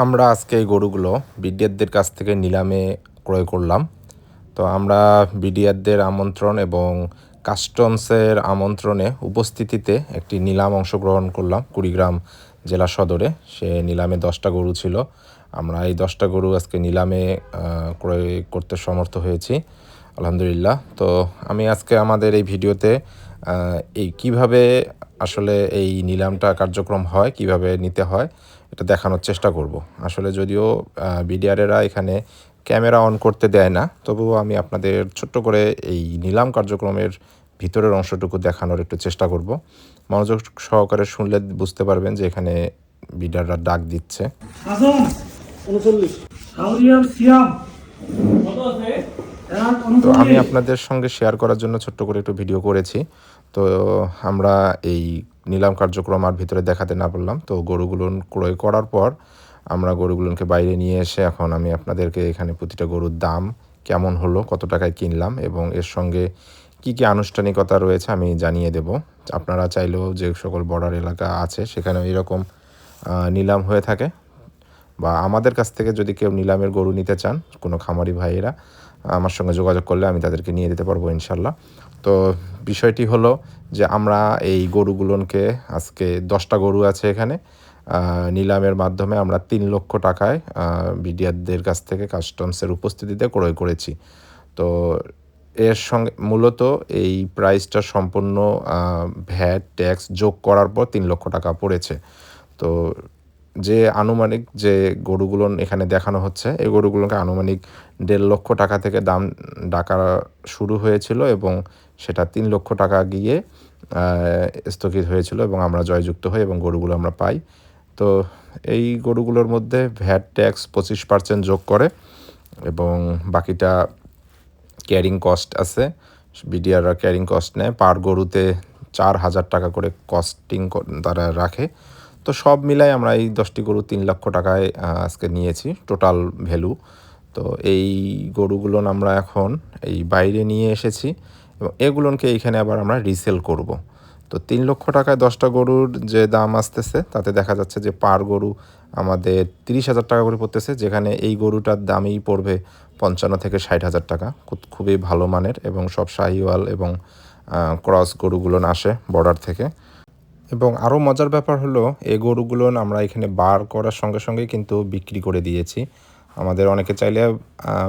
আমরা আজকে এই গরুগুলো বিডিআরদের কাছ থেকে নিলামে ক্রয় করলাম। তো আমরা বিডিআরদের আমন্ত্রণ এবং কাস্টমসের আমন্ত্রণে উপস্থিতিতে একটি নিলাম অংশগ্রহণ করলাম কুড়িগ্রাম জেলা সদরে। সে নিলামে দশটা গরু ছিল। আমরা এই দশটা গরু আজকে নিলামে ক্রয় করতে সমর্থ হয়েছি। আলহামদুলিল্লাহ। তো আমি আজকে আমাদের এই ভিডিওতে এই কীভাবে আসলে এই নিলামটা কার্যক্রম হয়, কীভাবে নিতে হয় এটা দেখানোর চেষ্টা করব। আসলে যদিও বিডিআরেরা এখানে ক্যামেরা অন করতে দেয় না তবুও আমি আপনাদের ছোট্ট করে এই নিলাম কার্যক্রমের ভিতরের অংশটুকু দেখানোর একটু চেষ্টা করব। মনোযোগ সহকারে শুনলে বুঝতে পারবেন যে এখানে বিডাররা ডাক দিচ্ছে। তো আমি আপনাদের সঙ্গে শেয়ার করার জন্য ছোট্ট করে একটু ভিডিও করেছি। তো আমরা এই নিলাম কার্যক্রম আর ভিতরে দেখাতে না পারলাম। তো গরুগুলো ক্রয় করার পর আমরা গরুগুলোকে বাইরে নিয়ে এসে এখন আমি আপনাদেরকে এখানে প্রতিটা গরুর দাম কেমন হলো, কত টাকায় কিনলাম এবং এর সঙ্গে কি কি আনুষ্ঠানিকতা রয়েছে আমি জানিয়ে দেব। আপনারা চাইলেও যে সকল বর্ডার এলাকা আছে সেখানে এরকম নিলাম হয়ে থাকে। বা আমাদের কাছ থেকে যদি কেউ নিলামের গরু নিতে চান, কোনো খামারি ভাইয়েরা আমার সঙ্গে যোগাযোগ করলে আমি তাদেরকে নিয়ে দিতে পারব ইনশাল্লাহ তো বিষয়টি হলো যে আমরা এই গরুগুলোকে, আজকে দশটা গরু আছে এখানে নিলামের মাধ্যমে আমরা তিন লক্ষ টাকায় বিডিআরদের কাছ থেকে কাস্টমসের উপস্থিতিতে ক্রয় করেছি। তো এর সঙ্গে মূলত এই প্রাইসটা সম্পূর্ণ ভ্যাট, ট্যাক্স যোগ করার পর তিন লক্ষ টাকা পড়েছে। তো যে আনুমানিক যে গরুগুলো এখানে দেখানো হচ্ছে, এই গরুগুলোকে আনুমানিক দেড় লক্ষ টাকা থেকে দাম ডাকা শুরু হয়েছিল এবং সেটা তিন লক্ষ টাকা গিয়ে স্থগিত হয়েছিল এবং আমরা জয়যুক্ত হই এবং গরুগুলো আমরা পাই। তো এই গরুগুলোর মধ্যে ভ্যাট ট্যাক্স পঁচিশ পার্সেন্ট যোগ করে এবং বাকিটা ক্যারিং কস্ট আছে। বিডিআররা ক্যারিং কস্ট নেয়। পার গরুতে চার হাজার টাকা করে কস্টিং তারা রাখে। তো সব মিলাই আমরা এই দশটি গরু তিন লক্ষ টাকায় আজকে নিয়েছি টোটাল ভ্যালু তো এই গরুগুলো আমরা এখন এই বাইরে নিয়ে এসেছি এবং এগুলোকে এইখানে আবার আমরা রিসেল করব। তো তিন লক্ষ টাকায় দশটা গরুর যে দাম আসতেছে, তাতে দেখা যাচ্ছে যে পার গরু আমাদের তিরিশ হাজার টাকা করে পড়তেছে, যেখানে এই গরুটার দামই পড়বে পঞ্চান্ন থেকে ষাট হাজার টাকা। খুব- খুবই ভালো মানের এবং সব শাহিওয়াল এবং ক্রস গরুগুলো আসে বর্ডার থেকে। এবং আরও মজার ব্যাপার হলো, এই গরুগুলো আমরা এখানে বার করার সঙ্গে সঙ্গেই কিন্তু বিক্রি করে দিয়েছি। আমাদের অনেকে চাইলে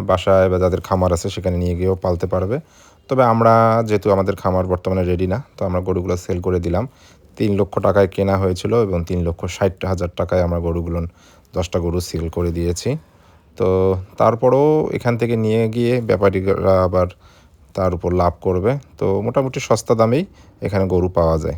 বাসায় বা যাদের খামার আছে সেখানে নিয়ে গিয়েও পালতে পারবে। তবে আমরা যেহেতু আমাদের খামার বর্তমানে রেডি না, তো আমরা গরুগুলো সেল করে দিলাম। তিন লক্ষ টাকায় কেনা হয়েছিল এবং তিন লক্ষ ষাট হাজার টাকায় আমরা গরুগুলো, দশটা গরু সেল করে দিয়েছি। তো তারপরেও এখান থেকে নিয়ে গিয়ে ব্যাপারীরা আবার তার উপর লাভ করবে। তো মোটামুটি সস্তা দামেই এখানে গরু পাওয়া যায়।